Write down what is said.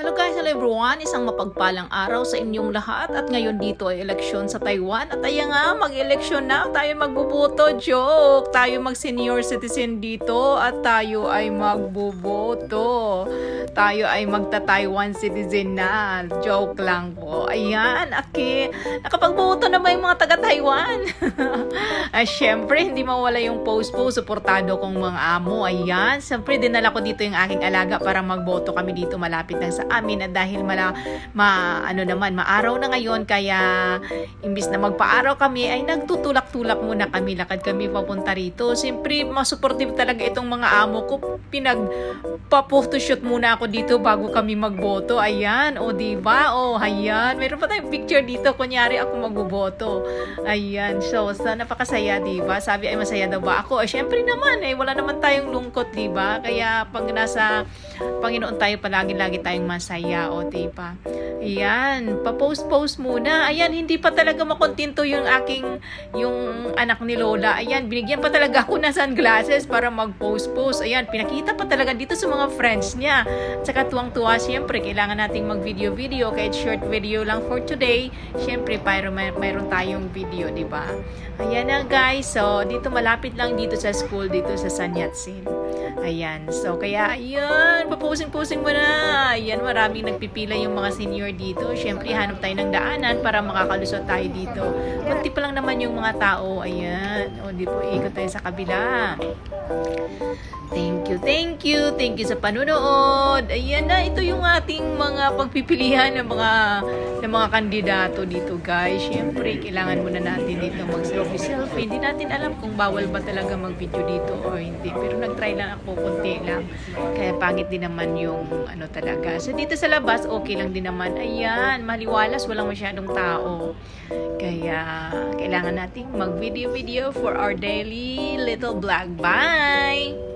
Hello guys, hello everyone. Isang mapagpalang araw sa inyong lahat. At ngayon dito ay eleksyon sa Taiwan. At ayan nga, mag-eleksyon na. Tayo magbuboto. Joke! Tayo mag-senior citizen dito. At tayo ay magbuboto. Tayo ay magta-Taiwan citizen na. Joke lang po. Ayan, aki. Nakapagboto na ba yung mga taga-Taiwan? Ay, syempre, hindi mawala yung post po. Suportado kong mga amo. Ayan. Siyempre, dinala ko dito yung aking alaga para magboto kami dito malapit lang sa amin. At dahil mala, ma, ano naman, maaraw na ngayon, kaya imbis na magpaaraw kami, ay nagtutulak-tulak muna kami. Lakad kami papunta rito. Siyempre, masuportive talaga itong mga amo ko. Pinagpa-photoshoot muna ako dito bago kami magboto. Ayan. O, diba? O, ayan. Meron pa tayong picture dito. Kunyari ako magboboto. Ayan. So, sa napakasaya, di ba? Sabi ay masaya daw ba ako? Ay, syempre naman eh. Wala naman tayong lungkot, di ba? Kaya pag nasa Panginoon tayo, palagi-lagi tayong masaya, o, di ba? Ayan. Pa-post-post muna. Ayan, hindi pa talaga makontento yung aking, yung anak ni Lola. Ayan, binigyan pa talaga ako ng sunglasses para mag-post-post. Ayan, pinakita pa talaga dito sa mga friends niya. Tsaka tuwang-tuwa, syempre, kailangan nating mag-video-video. Kahit short video lang for today. Syempre, para may, mayroon tayong video, di ba? Ayan na guys. So, dito malapit lang dito sa school, dito sa San Yatsen. Ayan. So, kaya, ayan. Papusing-pusing mo na. Ayan, maraming nagpipila yung mga senior dito. Syempre, hanap tayo ng daanan para makakalusot tayo dito. Kunti pa lang naman yung mga tao. Ayan. O, di po, ikot tayo sa kabila. Thank you, thank you, thank you sa panunood. Ayan na, ito yung ating mga pagpipilian ng mga ng mga kandidato dito, guys. Siyempre, kailangan muna natin dito mag-selfie-selfie. Hindi natin alam kung bawal ba talaga mag-video dito o hindi. Pero nag-try lang ako, konti lang. Kaya pangit din naman yung ano talaga. So, dito sa labas, okay lang din naman. Ayan, maliwalas, walang masyadong tao. Kaya, kailangan nating mag-video-video for our daily little vlog. Bye!